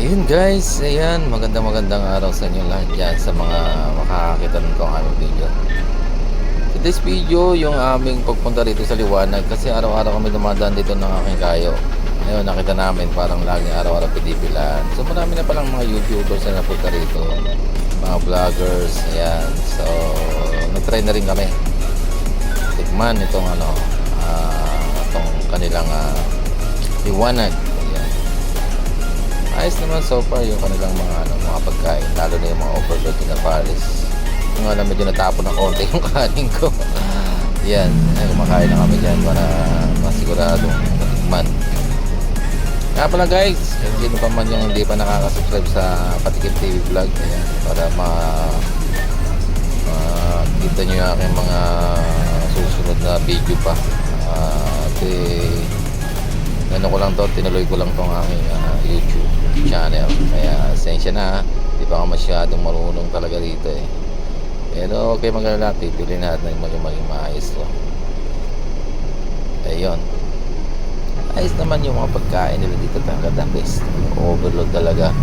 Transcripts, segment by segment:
Ayun guys, ayan, magandang magandang araw sa inyo lahat dyan sa mga makakakita ng itong aming video. Today's video, yung aming pagpunta rito sa liwanag kasi araw-araw kami dumadaan dito ng aking kayo. Ayun, nakita namin parang laging araw-araw pidipilan. So marami na palang mga YouTubers na napunta rito, mga vloggers, ayan. So, nag-try na rin kami. Tikman itong ano, ah, itong kanilang ah, liwanag. Ayos naman so far yung kanilang mga ano, mga pagkain, lalo na yung mga overload na Paris. Yung alam medyo natapon ng konti yung kanin ko. Yan, ay, kumakain na kami dyan para masiguradong matikman. Kaya pala guys, sino pa man yung hindi pa nakaka-subscribe sa Patikim TV Vlog, ayan, para ma makita nyo yung aking mga susunod na video pa. At eh, ano ko lang to, tinuloy ko lang tong aking ah, YouTube channel. Kaya sensya na, di pa ako masyadong marunong talaga dito eh. Pero okay magalala, pipili natin na maging, maging maayos to. Ayun. Ayos naman yung mga pagkain nila dito talaga the best. Overload talaga.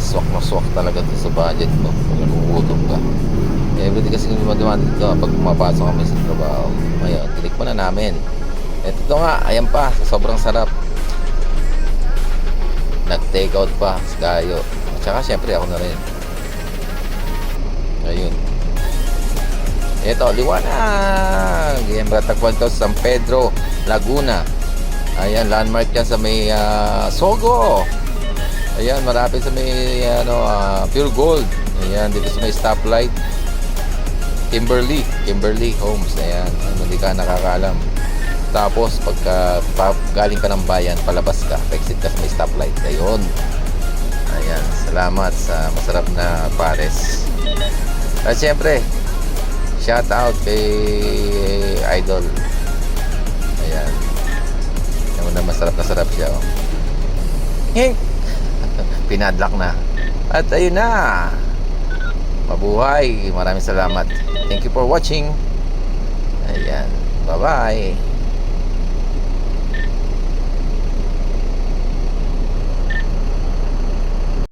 Swak na swak talaga to sa budget mo. Kung nagugutom ka. Everyday kasi kung dumadaan dito pag pumapasok kami sa trabaho. Ngayon, tinikman na namin. Ito to nga, ayan pa, sobrang sarap. Nag-take out pa kayo. At saka syempre ako na rin. Ayun. Ito, liwanag. Yan, Batagpuan to, San Pedro, Laguna. Ayan, landmark yan sa may ah, Sogo. Ayan, marapit sa may ano, ah, Pure Gold. Ayan, dito sa may stoplight. Kimberly, Kimberly Homes. Ayan, hindi ka nakakaalam. Tapos, pagka pa, galing ka ng bayan, palabas ka, exit stoplight. Ayun. Ayan, salamat sa masarap na pares. At syempre, shout out kay Idol. Ayan. Yung na masarap na sarap siya. Oh. Pinadlock na. At ayun na. Mabuhay. Maraming salamat. Thank you for watching. Ayan. Bye-bye.